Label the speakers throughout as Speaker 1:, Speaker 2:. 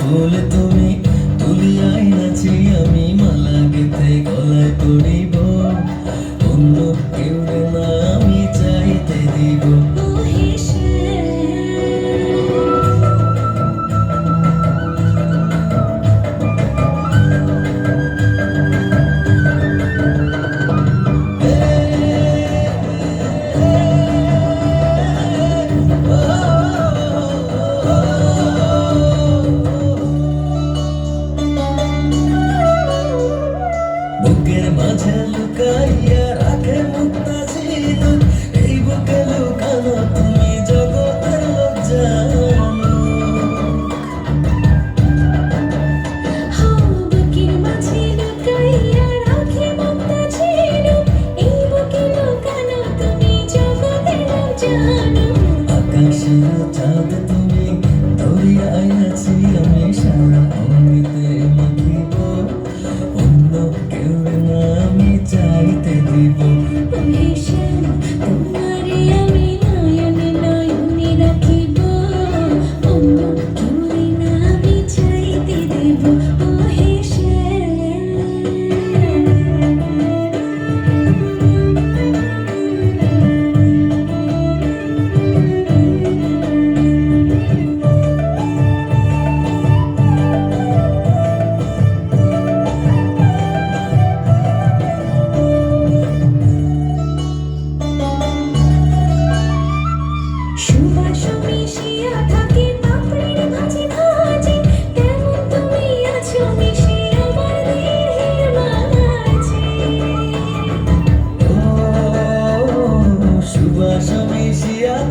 Speaker 1: ফুল তুমি তুলিয়াই নাচি আমি মালা গেতে গলায় পড়িব আকাশের চাঁদ তুমি দরিয়ায় আছি আমি সারা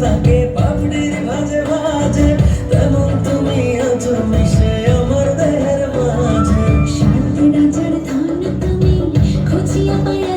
Speaker 1: থাকে পাপড়ির ভাজে ভাজে। তেমন তুমি আছো মিশে আমার দেহের মাঝে?
Speaker 2: শান্তি রাজার ধন তুমি আমি